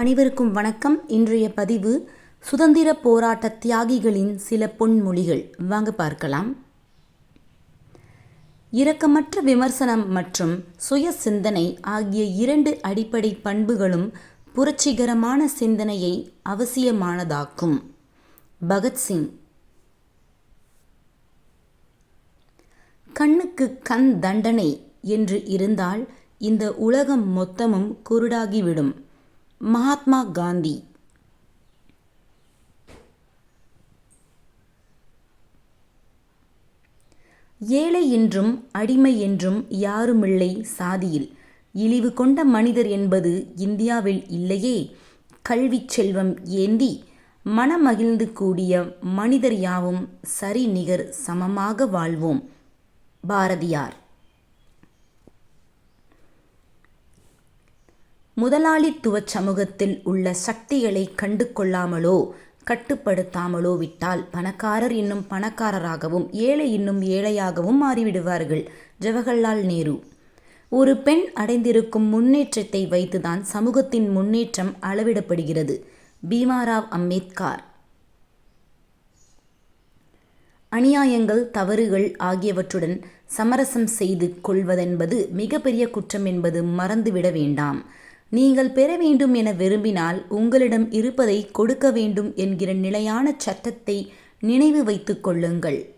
அனைவருக்கும் வணக்கம். இன்றைய பதிவு சுதந்திர போராட்ட தியாகிகளின் சில பொன்மொழிகள். வாங்க பார்க்கலாம். இரக்கமற்ற விமர்சனம் மற்றும் சுய சிந்தனை ஆகிய இரண்டு அடிப்படை பண்புகளும் புரட்சிகரமான சிந்தனையை அவசியமானதாக்கும். பகத்சிங் கண்ணுக்கு கண் தண்டனை என்று இருந்தால் இந்த உலகம் மொத்தமும் குருடாகிவிடும். மகாத்மா காந்தி. ஏழை என்றும் அடிமை என்றும் யாருமில்லை சாதியில். இழிவு கொண்ட மனிதர் என்பது இந்தியாவில் இல்லையே. கல்விச் செல்வம் ஏந்தி மனமகிழ்ந்து கூடிய மனிதர் யாவும் சரி நிகர் சமமாக வாழ்வோம். பாரதியார். முதலாளித்துவ சமூகத்தில் உள்ள சக்திகளை கண்டு கொள்ளாமலோ கட்டுப்படுத்தாமலோ விட்டால் பணக்காரர் இன்னும் பணக்காரராகவும் ஏழை இன்னும் ஏழையாகவும் மாறிவிடுவார்கள். ஜவஹர்லால் நேரு. ஒரு பெண் அடைந்திருக்கும் முன்னேற்றத்தை வைத்துதான் சமூகத்தின் முன்னேற்றம் அளவிடப்படுகிறது. பீமாராவ் அம்பேத்கார். அநியாயங்கள் தவறுகள் ஆகியவற்றுடன் சமரசம் செய்து கொள்வதென்பது மிகப்பெரிய குற்றம் என்பது மறந்துவிட வேண்டாம். நீங்கள் பெற வேண்டும் என விரும்பினால் உங்களிடம் இருப்பதை கொடுக்க வேண்டும் என்கிற நிலையான சட்டத்தை நினைவு வைத்துக் கொள்ளுங்கள்.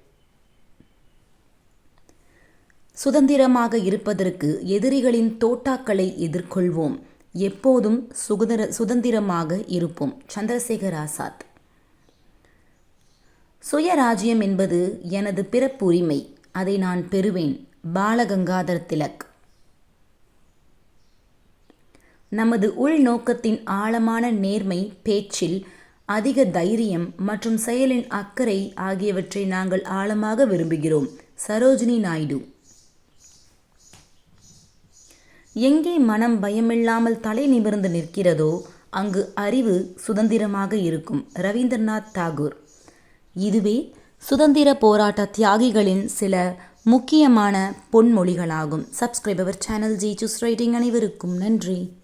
சுதந்திரமாக இருப்பதற்கு எதிரிகளின் தோட்டாக்களை எதிர்கொள்வோம். எப்போதும் சுதந்திர சுதந்திரமாக இருப்போம். சந்திரசேகர் ஆசாத். சுயராஜ்யம் என்பது எனது பிறப்புரிமை. அதை நான் பெறுவேன். பாலகங்காதர் திலக். நமது உள்நோக்கத்தின் ஆழமான நேர்மை பேச்சில் அதிக தைரியம் மற்றும் செயலின் அக்கறை ஆகியவற்றை நாங்கள் ஆழமாக விரும்புகிறோம். சரோஜினி நாயுடு. எங்கே மனம் பயமில்லாமல் தலை நிமிர்ந்து நிற்கிறதோ அங்கு அறிவு சுதந்திரமாக இருக்கும். ரவீந்திரநாத் தாகூர். இதுவே சுதந்திர போராட்ட தியாகிகளின் சில முக்கியமான பொன்மொழிகளாகும். சப்ஸ்கிரைப் சேனல் ஜி சூஸ் ரைட்டிங் அனைவருக்கும் நன்றி.